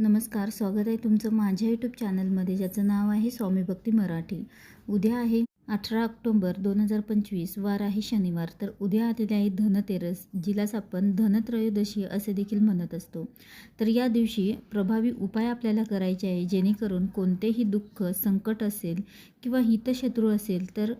नमस्कार स्वागत आहे तुमचं माझ्या यूट्यूब चॅनलमध्ये ज्याचं नाव आहे स्वामी भक्ती मराठी. उद्या आहे अठरा ऑक्टोंबर दोन हजार पंचवीस वार आहे शनिवार तर उद्या आलेले आहे धनतेरस जिलाच आपण धनत्रयोदशी असे देखील म्हणत असतो. तर या दिवशी प्रभावी उपाय आपल्याला करायचे आहे जेणेकरून कोणतेही दुःख संकट असेल किंवा हितशत्रू असेल तर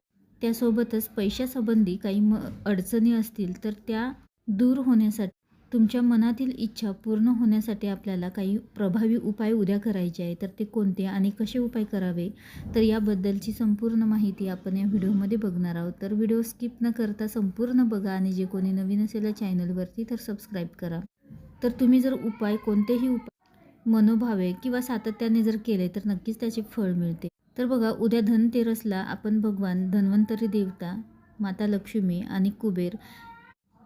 त्यासोबतच पैशासंबंधी काही म अडचणी असतील तर त्या दूर होण्यासाठी तुमच्या मनातील इच्छा पूर्ण होण्यासाठी आपल्याला काही प्रभावी उपाय उद्या करायचे आहे तर ते कोणते आणि कसे उपाय करावे? तर याबद्दलची संपूर्ण माहिती आपण या व्हिडिओमध्ये बघणार आहोत. तर व्हिडिओ स्किप न करता संपूर्ण बघा आणि जे कोणी नवीन असेल या चॅनलवरती तर सबस्क्राईब करा. तर तुम्ही जर उपाय कोणतेही उपाय मनोभावे किंवा सातत्याने जर केले तर नक्कीच त्याचे फळ मिळते. तर बघा उद्या धनतेरसला आपण भगवान धन्वंतरी देवता माता लक्ष्मी आणि कुबेर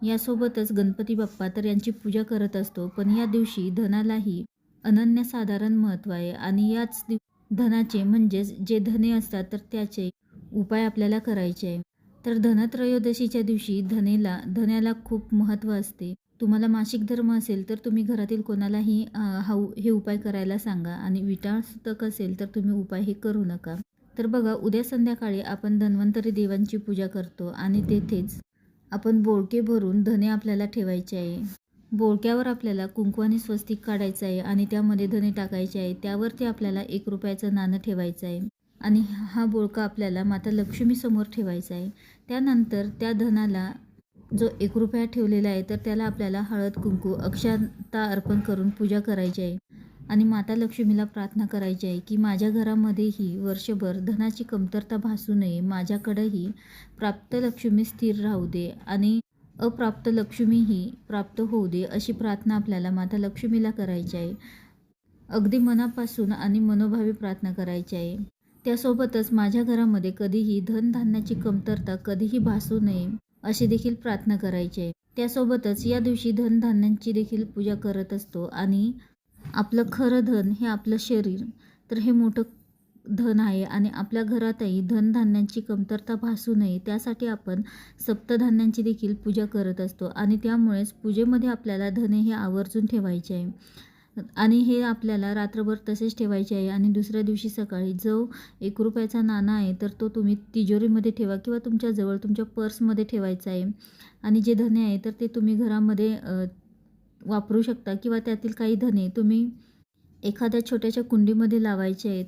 यासोबतच गणपती बाप्पा तर यांची पूजा करत असतो पण या दिवशी धनालाही अनन्यसाधारण महत्त्व आहे आणि याच दिव धनाचे म्हणजेच जे धने असतात तर त्याचे उपाय आपल्याला करायचे आहे. तर धनत्रयोदशीच्या दिवशी धनेला धन्याला खूप महत्त्व असते. तुम्हाला मासिक धर्म असेल तर तुम्ही घरातील कोणालाही हाऊ हा हे उपाय करायला सांगा आणि विटाळसुतक असेल तर तुम्ही उपाय हे करू नका. तर बघा उद्या संध्याकाळी आपण धन्वंतरी देवांची पूजा करतो आणि तेथेच आपण बोळके भरून धने आपल्याला ठेवायचे आहे. बोळक्यावर आपल्याला कुंकवाने स्वस्तिक काढायचं आहे आणि त्यामध्ये धने टाकायचे आहे. त्यावरती आपल्याला एक रुपयाचं नाणं ठेवायचं आहे. आणि हा बोळका आपल्याला माता लक्ष्मीसमोर ठेवायचा आहे. त्यानंतर त्या धनाला जो एक रुपया ठेवलेला आहे तर त्याला आपल्याला हळद कुंकू अक्षता अर्पण करून पूजा करायची आहे. आणि माता लक्ष्मीला प्रार्थना करायची आहे की माझ्या घरामध्येही वर्षभर धनाची कमतरता भासू नये माझ्याकडेही प्राप्त लक्ष्मी स्थिर राहू दे आणि अप्राप्त लक्ष्मीही प्राप्त होऊ दे अशी प्रार्थना आपल्याला माता लक्ष्मीला करायची आहे. अगदी मनापासून आणि मनोभावी प्रार्थना करायची आहे. त्यासोबतच माझ्या घरामध्ये कधीही धनधान्याची कमतरता कधीही भासू नये अशी देखील प्रार्थना करायची आहे. त्यासोबतच या दिवशी धनधान्यांची देखील पूजा करत असतो आणि आपलं खरं धन हे आपलं शरीर. तर हे मोठं धन आहे आणि आपल्या घरातही धनधान्यांची कमतरता भासू नये. त्यासाठी आपण सप्तधान्यांची देखील पूजा करत असतो आणि त्यामुळेच पूजेमध्ये आपल्याला धने हे आवर्जून ठेवायचे आहे. आणि हे आपल्याला रात्रभर तसेच ठेवायचे आहे आणि दुसऱ्या दिवशी सकाळी जो एक रुपयाचा नाणा आहे तर तो तुम्ही तिजोरीमध्ये ठेवा किंवा तुमच्याजवळ तुमच्या पर्समध्ये ठेवायचा आहे. आणि जे धने आहे तर ते तुम्ही घरामध्ये वापरू शकता किंवा त्यातील काही धने तुम्ही एखाद्या छोट्याशा कुंडीमध्ये लावायचे आहेत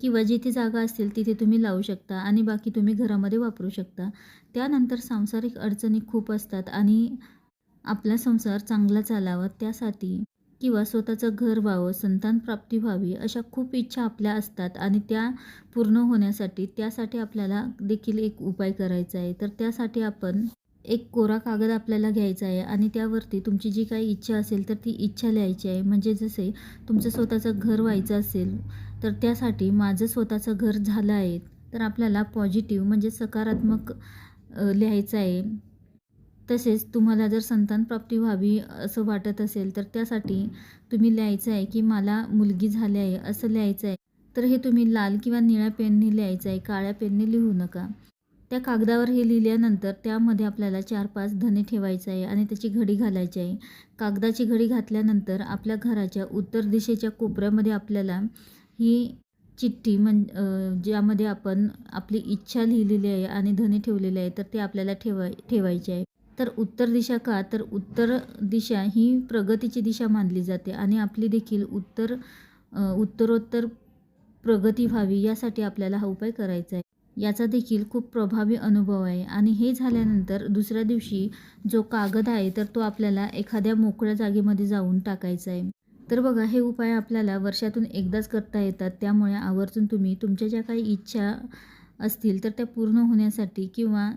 किंवा जिथे जागा असतील तिथे तुम्ही लावू शकता आणि बाकी तुम्ही घरामध्ये वापरू शकता. त्यानंतर सांसारिक अडचणी खूप असतात आणि आपला संसार चांगला चालावा त्यासाठी किंवा स्वतःचं घर व्हावं संतान प्राप्ती व्हावी अशा खूप इच्छा आपल्या असतात आणि त्या पूर्ण होण्यासाठी त्यासाठी आपल्याला देखील एक उपाय करायचा आहे. तर त्यासाठी आपण एक कोरा कागद आपल्याला घ्यायचा आहे आणि त्यावरती तुमची जी काही इच्छा असेल तर ती इच्छा लिहायची आहे. म्हणजे जसे तुमचं स्वतःचं घर व्हायचं असेल तर त्यासाठी माझं स्वतःचं घर झालं आहे तर आपल्याला पॉझिटिव्ह म्हणजे सकारात्मक लिहायचं आहे. तसेच तुम्हाला जर संतान प्राप्ती व्हावी असं वाटत असेल तर त्यासाठी तुम्ही लिहायचं आहे की मला मुलगी झाली आहे असं लिहायचं आहे. तर हे तुम्ही लाल किंवा निळ्या पेनने लिहायचं आहे. काळ्या पेनने लिहू नका. त्या कागदावर हे लिहिल्यानंतर त्यामध्ये आपल्याला चार पाच धने ठेवायचं आहे आणि त्याची घडी घालायची आहे. कागदाची घडी घातल्यानंतर आपल्या घराच्या उत्तर दिशेच्या कोपऱ्यामध्ये आपल्याला ही चिठ्ठी म्हण ज्यामध्ये आपण आपली इच्छा लिहिलेली आहे आणि धने ठेवलेले आहे तर ते आपल्याला ठेवाय ठेवायचे आहे. तर उत्तर दिशा का? तर उत्तर दिशा ही प्रगतीची दिशा मानली जाते आणि आपली देखील उत्तर उत्तरोत्तर प्रगती व्हावी यासाठी आपल्याला हा उपाय करायचा आहे. याचा देखील खूप प्रभावी अनुभव आहे. आणि हे झाल्यानंतर दुसऱ्या दिवशी जो कागद आहे तर तो आपल्याला एखाद्या मोकळ्या जागेमध्ये जाऊन टाकायचा आहे. तर बघा हे उपाय आपल्याला वर्षातून एकदाच करता येतात. त्यामुळे आवर्जून तुम्ही तुमच्या ज्या काही इच्छा असतील तर त्या पूर्ण होण्यासाठी किंवा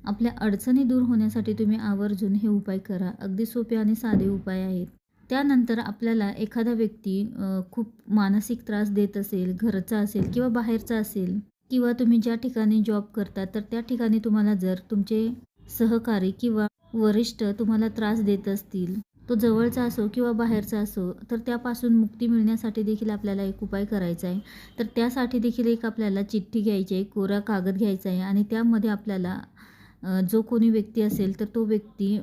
आपल्या अडचणी दूर होण्यासाठी तुम्ही आवर्जून हे उपाय करा. अगदी सोपे आणि साधे उपाय आहेत. त्यानंतर आपल्याला एखादा व्यक्ती खूप मानसिक त्रास देत असेल घरचा असेल किंवा बाहेरचा असेल किंवा तुम्ही ज्या ठिकाणी जॉब करता तर त्या ठिकाणी तुम्हाला जर तुमचे सहकारी किंवा वरिष्ठ तुम्हाला त्रास देत असतील तो जवळचा असो किंवा बाहेरचा असो तर त्यापासून मुक्ती मिळण्यासाठी देखील आपल्याला एक उपाय करायचा आहे. तर त्यासाठी देखील एक आपल्याला चिठ्ठी घ्यायची आहे कोरा कागद घ्यायचा आहे आणि त्यामध्ये आपल्याला जो कोणी व्यक्ती असेल तर तो व्यक्ती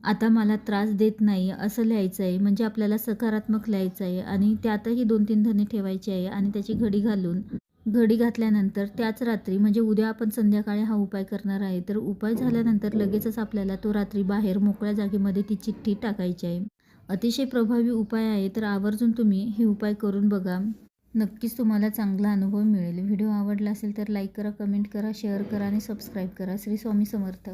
आता मला त्रास देत नाही असं लिहायचं आहे. म्हणजे आपल्याला सकारात्मक लिहायचं आहे आणि त्यातही दोन तीन धने ठेवायचे आहे आणि त्याची घडी घालून घडी घातल्यानंतर त्याच रात्री म्हणजे उद्या आपण संध्याकाळी हा उपाय करणार आहे तर उपाय झाल्यानंतर लगेचच आपल्याला तो रात्री बाहेर मोकळ्या जागेमध्ये ती चिठ्ठी टाकायची आहे. अतिशय प्रभावी उपाय आहे तर आवर्जून तुम्ही हे उपाय करून बघा. नक्कीच तुम्हाला चांगला अनुभव मिळेल. व्हिडिओ आवडला असेल तर लाईक करा कमेंट करा शेअर करा आणि सबस्क्राईब करा. श्री स्वामी समर्थ.